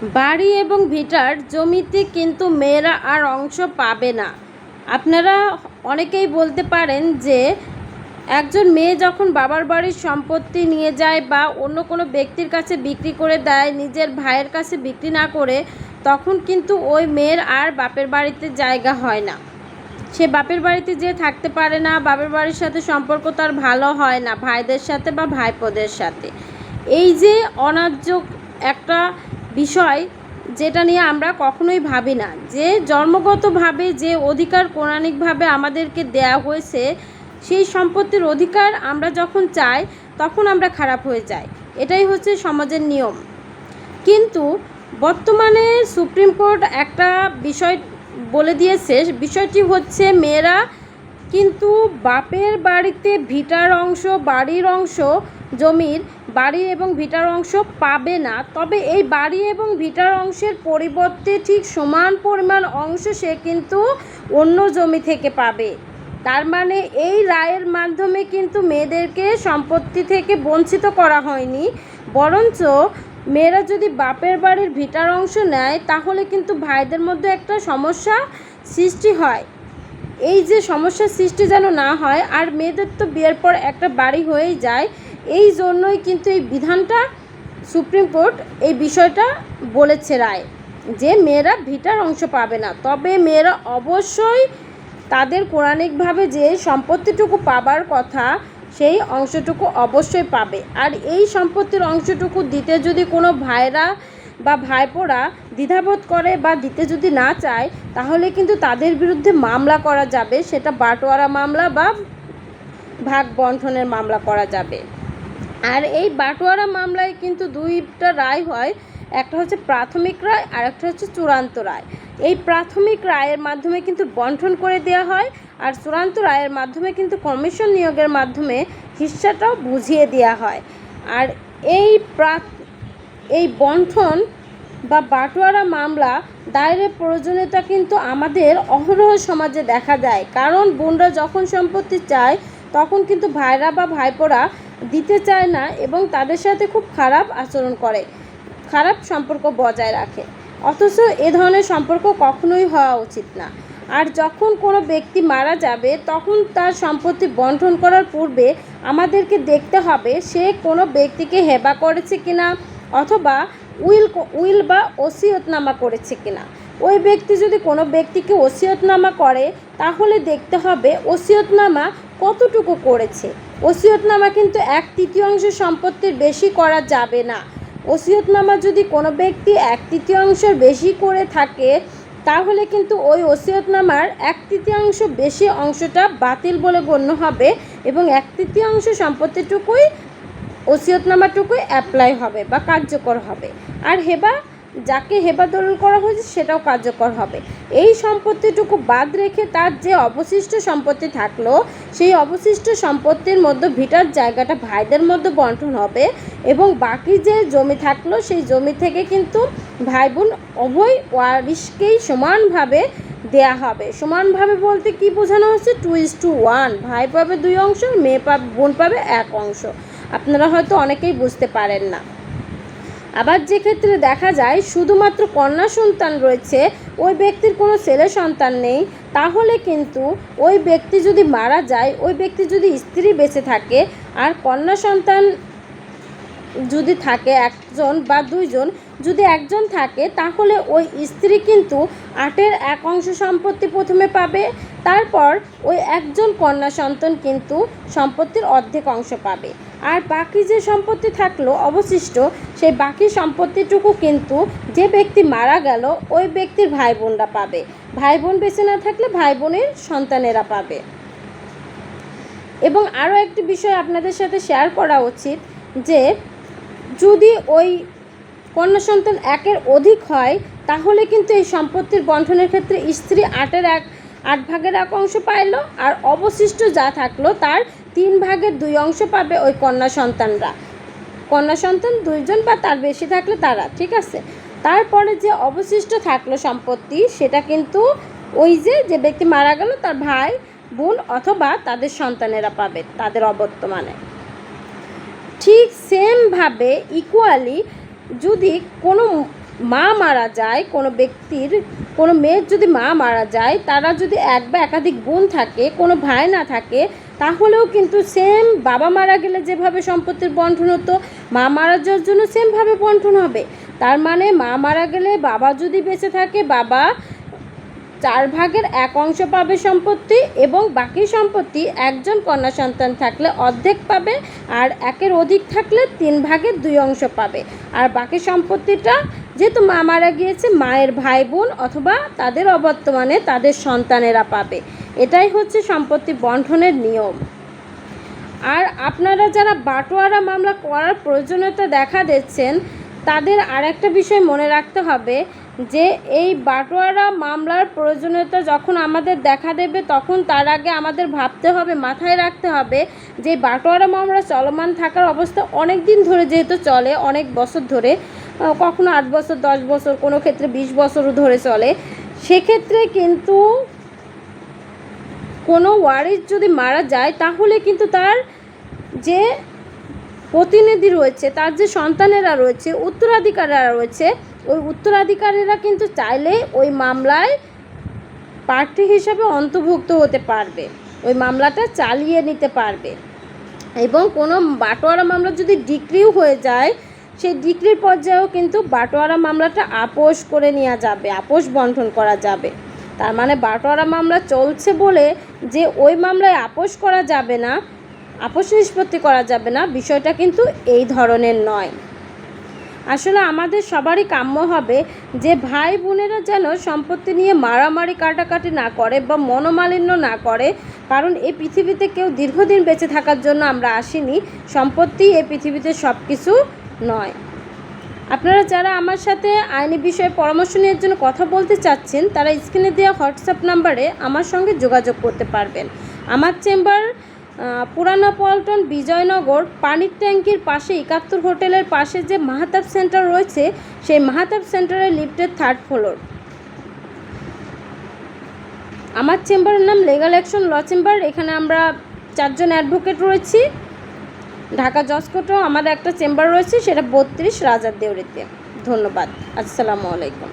বাড়ি এবং ভিটার জমিতে কিন্তু মেয়েরা আর অংশ পাবে না। আপনারা অনেকেই বলতে পারেন যে, একজন মেয়ে যখন বাবার বাড়ির সম্পত্তি নিয়ে যায় বা অন্য কোনো ব্যক্তির কাছে বিক্রি করে দেয়, নিজের ভাইয়ের কাছে বিক্রি না করে, তখন কিন্তু ওই মেয়ের আর বাপের বাড়িতে জায়গা হয় না। সে বাপের বাড়িতে যেয়ে থাকতে পারে না, বাপের বাড়ির সাথে সম্পর্ক তার ভালো হয় না, ভাইদের সাথে বা ভাইপোদের সাথে। এই যে অন্যায্য একটা বিষয় যেটা নিয়ে আমরা কখনোই ভাবি না। যে জন্মগতভাবে যে অধিকার কোরআনিকভাবে আমাদেরকে দেয়া হয়েছে, সেই সম্পত্তির অধিকার আমরা যখন চাই, তখন আমরা খারাপ হয়ে যাই। এটাই হচ্ছে সমাজের নিয়ম। কিন্তু বর্তমানে সুপ্রিম কোর্ট একটা বিষয় বলে দিয়েছে, বিষয়টি হচ্ছে মেয়েরা কিন্তু বাপের বাড়িতে ভিটার অংশ, বাড়ির অংশ জমির বাড়ি এবং ভিটার অংশ পাবে না। তবে এই বাড়ি এবং ভিটার অংশের পরিবর্তে ঠিক সমান পরিমাণ অংশ সে কিন্তু অন্য জমি থেকে পাবে। তার মানে এই রায়ের মাধ্যমে কিন্তু মেয়েদেরকে সম্পত্তি থেকে বঞ্চিত করা হয়নি। বরঞ্চ মেয়েরা যদি বাপের বাড়ির ভিটার অংশ নেয়, তাহলে কিন্তু ভাইদের মধ্যে একটা সমস্যা সৃষ্টি হয়। এই যে সমস্যার সৃষ্টি যেন না হয়, আর মেয়েদের তো বিয়ের পর একটা বাড়ি হয়েই যায় এই জন্যই কিন্তু এই বিধানটা সুপ্রিম কোর্ট এই বিষয়টা বলেছে রায় যে মেয়েরা ভিটার অংশ পাবে না। তবে মেয়েরা অবশ্যই তাদের পৌরাণিকভাবে যে সম্পত্তিটুকু পাবার কথা সেই অংশটুকু অবশ্যই পাবে। আর এই সম্পত্তির অংশটুকু দিতে যদি কোনো ভাইরা বা ভাইপোরা দ্বিধাবোধ করে বা দিতে যদি না চায়, তাহলে কিন্তু তাদের বিরুদ্ধে মামলা করা যাবে। সেটা বাটোয়ারা মামলা বা ভাগ বন্টনের মামলা করা যাবে। আর এই বাটোয়ারা মামলায় কিন্তু দুইটা রায় হয়। একটা হচ্ছে প্রাথমিক রায় আর একটা হচ্ছে চূড়ান্ত রায়। এই প্রাথমিক রায়ের মাধ্যমে কিন্তু বন্টন করে দেওয়া হয় আর চূড়ান্ত রায়ের মাধ্যমে কিন্তু কমিশন নিয়োগের মাধ্যমে হিস্সাটাও বুঝিয়ে দেওয়া হয়। আর এই প্রা এই বন্টন বা বাটোয়ারা মামলা দায়েরের প্রয়োজনীয়তা কিন্তু আমাদের অহরহ সমাজে দেখা যায় কারণ বোনরা যখন সম্পত্তি চায়, তখন কিন্তু ভাইরা বা ভাইপোরা দিতে চায় না এবং তাদের সাথে খুব খারাপ আচরণ করে, খারাপ সম্পর্ক বজায় রাখে। অথচ এ ধরনের সম্পর্ক কখনোই হওয়া উচিত না। আর যখন কোনো ব্যক্তি মারা যাবে, তখন তার সম্পত্তি বন্টন করার পূর্বে আমাদেরকে দেখতে হবে সে কোনো ব্যক্তিকে হেবা করেছে কিনা অথবা উইল উইল বা ওসিয়তনামা করেছে কিনা। ওই ব্যক্তি যদি কোনো ব্যক্তিকে ওসিয়তনামা করে, তাহলে দেখতে হবে ওসিয়তনামা কতটুকু করেছে। ওসিয়তনামা কিন্তু এক তৃতীয়াংশ সম্পত্তির বেশি করা যাবে না। ওসিয়তনামা যদি কোনো ব্যক্তি এক তৃতীয়াংশের বেশি করে থাকে, তাহলে কিন্তু ওই ওসিয়তনামার এক তৃতীয়াংশ বেশি অংশটা বাতিল বলে গণ্য হবে এবং এক তৃতীয়াংশ সম্পত্তিটুকুই ওসিয়তনামাটুকুই অ্যাপ্লাই হবে বা কার্যকর হবে। আর হেবা যাকে দলিল করা হয়েছে সেটাও কার্যকর হবে। এই সম্পত্তিটুকু বাদ রেখে তার যে অবশিষ্ট সম্পত্তি থাকল, সেই অবশিষ্ট সম্পত্তির মধ্যে ভিটার জায়গাটা ভাইদের মধ্যে বন্টন হবে এবং বাকি যে জমি থাকল, সেই জমি থেকে কিন্তু ভাই বোন উভয় ওয়ারিশকেই সমানভাবে দেয়া হবে। সমানভাবে বলতে কি বোঝানো হচ্ছে? টু ইস টু ওয়ান ভাই পাবে দুই অংশ, মেয়ে পাবে, বোন পাবে এক অংশ। আপনারা হয়তো অনেকেই বুঝতে পারেন না। আবার যে ক্ষেত্রে দেখা যায়, শুধুমাত্র কন্যা সন্তান রয়েছে, ওই ব্যক্তির কোনো ছেলে সন্তান নেই, তাহলে কিন্তু ওই ব্যক্তি যদি মারা যায়, ওই ব্যক্তি যদি স্ত্রী বেঁচে থাকে, আর কন্যা সন্তান যদি থাকে একজন বা দুইজন, যদি একজন থাকে, তাহলে ওই স্ত্রী কিন্তু আটের এক অংশ সম্পত্তি প্রথমে পাবে, তারপর ওই একজন কন্যা সন্তান কিন্তু সম্পত্তির অর্ধেক অংশ পাবে। আর বাকি যে সম্পত্তি থাকল, অবশিষ্ট, সেই বাকি সম্পত্তিটুকু কিন্তু যে ব্যক্তি মারা গেল, ওই ব্যক্তির ভাই বোনরা পাবে। ভাই বোন বেঁচে না থাকলে ভাই বোনের সন্তানেরা পাবে। এবং আরও একটি বিষয় আপনাদের সাথে শেয়ার করা উচিত, যে যদি ওই কন্যা সন্তান একের অধিক হয়, তাহলে কিন্তু এই সম্পত্তির বন্টনের ক্ষেত্রে স্ত্রী আটের এক, আট ভাগের এক অংশ পাইলো, আর অবশিষ্ট যা থাকল তার তিন ভাগের দুই অংশ পাবে ওই কন্যা সন্তানরা। কন্যা সন্তান দুইজন বা তার বেশি থাকলে তারা, ঠিক আছে? তারপরে যে অবশিষ্ট থাকল সম্পত্তি, সেটা কিন্তু ওই যে যে ব্যক্তি মারা গেল, তার ভাই, বোন অথবা তাদের সন্তানেরা পাবে, তাদের অবর্তমানে। ঠিক সেমভাবে ইকুয়ালি যদি কোনো মা মারা যায়, কোনো ব্যক্তির, কোনো মেয়ের যদি মা মারা যায়, তারা যদি এক বা একাধিক বোন থাকে, কোনো ভাই না থাকে তাহলেও কিন্তু সেম বাবা মারা গেলে যেভাবে সম্পত্তির বন্টন হতো, মা মারা যাওয়ার জন্য সেমভাবে বন্টন হবে। তার মানে মা মারা গেলে বাবা যদি বেঁচে থাকে, বাবা চার ভাগের এক অংশ পাবে সম্পত্তি এবং বাকি সম্পত্তি একজন কন্যা সন্তান থাকলে অর্ধেক পাবে আর একের অধিক থাকলে তিন ভাগের দুই অংশ পাবে। আর বাকি সম্পত্তিটা যেহেতু মা মারা গিয়েছে, মায়ের ভাই বোন অথবা তাদের অবর্তমানে তাদের সন্তানেরা পাবে। এটাই হচ্ছে সম্পত্তি বন্টনের নিয়ম। আর আপনারা যারা বাটোয়ারা মামলা করার প্রয়োজনীয়তা দেখা দিচ্ছেন, তাদের আর একটা বিষয় মনে রাখতে হবে যে, এই বাটোয়ারা মামলার প্রয়োজনীয়তা যখন আমাদের দেখা দেবে, তখন তার আগে আমাদের ভাবতে হবে, মাথায় রাখতে হবে যে, বাটোয়ারা মামলা চলমান থাকার অবস্থা অনেক দিন ধরে যেহেতু চলে, অনেক বছর ধরে কখনো আট বছর, দশ বছর, কোনো ক্ষেত্রে বিশ বছরও ধরে চলে। সেক্ষেত্রে কিন্তু কোনো ওয়ারিস যদি মারা যায়, তাহলে কিন্তু তার যে প্রতিনিধি রয়েছে, তার যে সন্তানেরা রয়েছে, উত্তরাধিকারীরা রয়েছে, ওই উত্তরাধিকারীরা কিন্তু চাইলে ওই মামলায় প্রার্থী হিসাবে অন্তর্ভুক্ত হতে পারবে। ওই মামলাটা চালিয়ে নিতে পারবে। এবং কোনো বাটোয়ারা মামলা যদি ডিক্রিও হয়ে যায়, সেই ডিক্রির পর্যায়েও কিন্তু বাটোয়ারা মামলাটা আপোষ করে নেওয়া যাবে, আপোষ বন্টন করা যাবে। তার মানে বাটোয়ারা মামলা চলছে বলে যে ওই মামলায় আপোষ করা যাবে না, আপোষ নিষ্পত্তি করা যাবে না, বিষয়টা কিন্তু এই ধরনের নয়। আসলে আমাদের সবারই কাম্য হবে যে ভাই বোনেরা যেন সম্পত্তি নিয়ে মারামারি কাটাকাটি না করে বা মনোমালিন্য না করে, কারণ এই পৃথিবীতে কেউ দীর্ঘদিন বেঁচে থাকার জন্য আমরা আসিনি। সম্পত্তি এই পৃথিবীতে সব কিছু নয়। আপনারা যারা আমার সাথে আইনি বিষয়ে পরামর্শ নেওয়ার জন্য কথা বলতে চাচ্ছেন, তারা স্ক্রিনে দেওয়া হোয়াটসঅ্যাপ নাম্বারে আমার সঙ্গে যোগাযোগ করতে পারবেন। আমার চেম্বার পুরানা পল্টন বিজয়নগর পানির ট্যাঙ্কির পাশে একাত্তর হোটেলের পাশে যে মাহাতাব সেন্টার রয়েছে, সেই মাহাতাব সেন্টারের লিফটের থার্ড ফ্লোর। আমার চেম্বারের নাম লিগাল অ্যাকশন ল চেম্বার, এখানে আমরা চারজন অ্যাডভোকেট রয়েছি। ঢাকা জসকোটো আমার একটা চেম্বার রয়েছে সেটা বত্রিশ রাজার দেউরিতে। ধন্যবাদ। আসসালামু আলাইকুম।